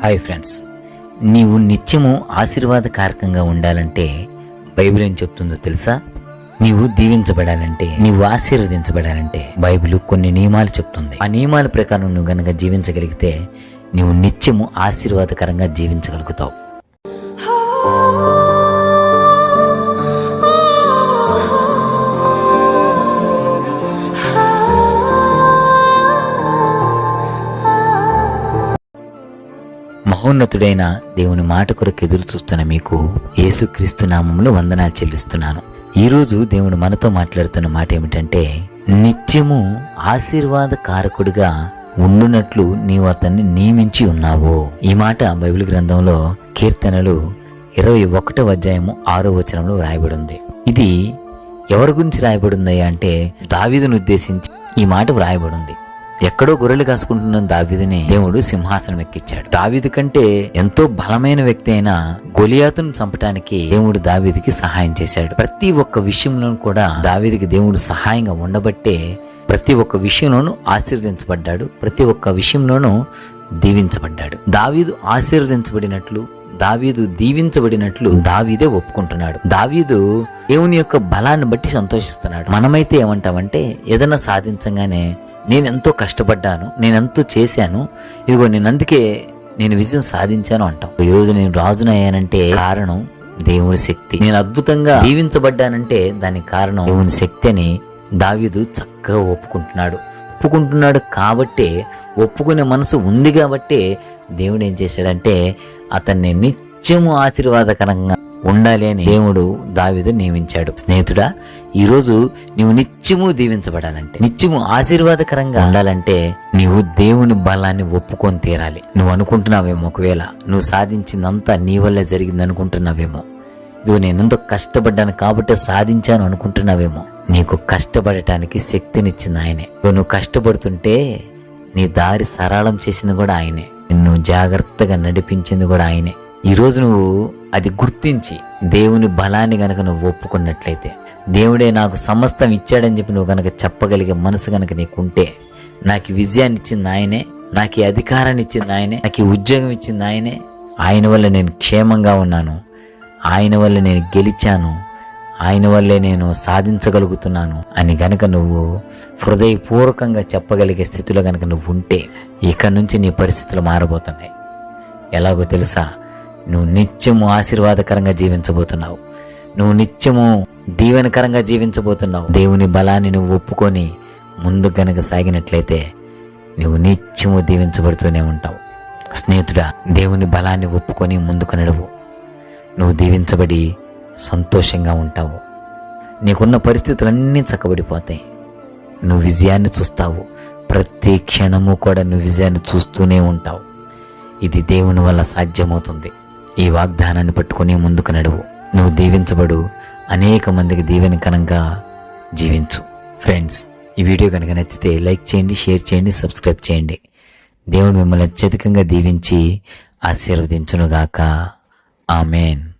Hi friends. నీవు నిత్యము ఆశీర్వాదకారకంగా ఉండాలంటే బైబిల్ ఏం చెప్తుందో తెలుసా? నీవు దీవించబడాలంటే నీవు ఆశీర్వదించబడాలంటే బైబిల్ కొన్ని నియమాలు చెప్తుంది. ఆ నియమాల ప్రకారం నువ్వు గనక జీవించగలిగితే నీవు నిత్యము ఆశీర్వాదకరంగా జీవించగలుగుతావు. Oh, మహోన్నతుడైన దేవుని మాట కొరకు ఎదురు చూస్తున్న మీకు యేసుక్రీస్తు నామంలో వందనాలు చెల్లిస్తున్నాను. ఈరోజు దేవుడు మనతో మాట్లాడుతున్న మాట ఏమిటంటే నిత్యము ఆశీర్వాద కారకుడిగా ఉండునట్లు నీవు అతన్ని నియమించి ఉన్నావు. ఈ మాట బైబిల్ గ్రంథంలో కీర్తనలు ఇరవై ఒకటో అధ్యాయము ఆరో వచనంలో రాయబడి ఉంది ఇది ఎవరి గురించి రాయబడి అంటే దావీదును ఉద్దేశించి ఈ మాట వ్రాయబడి ఉంది ఎక్కడో గొర్రెలు కాసుకుంటున్న దావిదిని దేవుడు సింహాసనం ఎక్కించాడు దావిది కంటే ఎంతో బలమైన వ్యక్తి అయిన గొలియాతును చంపటానికి దేవుడు దావిదికి సహాయం చేశాడు. ప్రతి ఒక్క విషయంలో కూడా దావిదికి దేవుడు సహాయంగా ఉండబట్టే ప్రతి ఒక్క విషయంలోనూ ఆశీర్వదించబడ్డాడు. ప్రతి ఒక్క విషయంలోనూ దీవించబడ్డాడు. దావీదు ఆశీర్వదించబడినట్లు దావీదు దీవించబడినట్లు దావీదే ఒప్పుకుంటున్నాడు. దావీదు దేవుని యొక్క బలాన్ని బట్టి సంతోషిస్తున్నాడు. మనమైతే ఏమంటామంటే ఏదైనా సాధించగానే నేనెంతో కష్టపడ్డాను నేనెంతో చేశాను ఇదిగో నేను అందుకే నేను విజయం సాధించాను అంటాం. ఈ రోజు నేను రాజునయ్యానంటే కారణం దేవుని శక్తి. నేను అద్భుతంగా దీవించబడ్డానంటే దానికి కారణం దేవుని శక్తి అని దావీదు చక్కగా ఒప్పుకుంటున్నాడు. ఒప్పుకుంటున్నాడు కాబట్టే ఒప్పుకునే మనసు ఉంది కాబట్టే దేవుడు ఏం చేశాడంటే అతన్ని నిత్యము ఆశీర్వాదకరంగా ఉండాలి అని దేవుడు దావిదు నియమించాడు. స్నేహితుడా ఈరోజు నీవు నిత్యము దీవించబడాలంటే నిత్యము ఆశీర్వాదకరంగా ఉండాలంటే నీవు దేవుని బలాన్ని ఒప్పుకొని తీరాలి. నువ్వు అనుకుంటున్నావేమో ఒకవేళ నువ్వు సాధించిందంతా నీ వల్లే జరిగింది అనుకుంటున్నావేమో ఇదిగో నేను ఎంతో కష్టపడ్డాను కాబట్టి సాధించాను అనుకుంటున్నావేమో. నీకు కష్టపడటానికి శక్తినిచ్చింది ఆయనే. నువ్వు కష్టపడుతుంటే నీ దారి సరళం చేసింది కూడా ఆయనే. నిన్ను జాగ్రత్తగా నడిపించింది కూడా ఆయనే. ఈరోజు నువ్వు అది గుర్తించి దేవుని బలాన్ని గనక నువ్వు ఒప్పుకున్నట్లయితే దేవుడే నాకు సమస్తం ఇచ్చాడని చెప్పి నువ్వు గనక చెప్పగలిగే మనసు గనక నీకుంటే నాకు విజయాన్ని ఇచ్చింది ఆయనే నాకు అధికారాన్ని ఇచ్చింది ఆయనే నాకు ఉద్యోగం ఇచ్చింది ఆయనే. ఆయన వల్ల నేను క్షేమంగా ఉన్నాను. ఆయన వల్ల నేను గెలిచాను. ఆయన వల్లే నేను సాధించగలుగుతున్నాను అని గనక నువ్వు హృదయపూర్వకంగా చెప్పగలిగే స్థితిలో గనక నువ్వు ఉంటే ఇక నుంచి నీ పరిస్థితులు మారబోతున్నాయి. ఎలాగో తెలుసా? నువ్వు నిత్యము ఆశీర్వాదకరంగా జీవించబోతున్నావు. నువ్వు నిత్యము దీవెనకరంగా జీవించబోతున్నావు. దేవుని బలాన్ని నువ్వు ఒప్పుకొని ముందు గనక సాగినట్లయితే నువ్వు నిత్యము దీవించబడుతూనే ఉంటావు. స్నేహితుడా దేవుని బలాన్ని ఒప్పుకొని ముందుకు నడువు. నువ్వు దీవించబడి సంతోషంగా ఉంటావు. నీకున్న పరిస్థితులన్నీ చక్కబడిపోతాయి. నువ్వు విజయాన్ని చూస్తావు. ప్రతి క్షణము కూడా నువ్వు విజయాన్ని చూస్తూనే ఉంటావు. ఇది దేవుని వల్ల సాధ్యమవుతుంది. ఈ వాగ్దానాన్ని పట్టుకుని ముందుకు నడువు. నువ్వు దీవించబడు అనేక మందికి దీవెనకరంగా జీవించు. ఫ్రెండ్స్ ఈ వీడియో కనుక నచ్చితే లైక్ చేయండి షేర్ చేయండి సబ్స్క్రైబ్ చేయండి. దేవుడు మిమ్మల్ని అత్యధికంగా దీవించి ఆశీర్వదించునుగాక. Amen.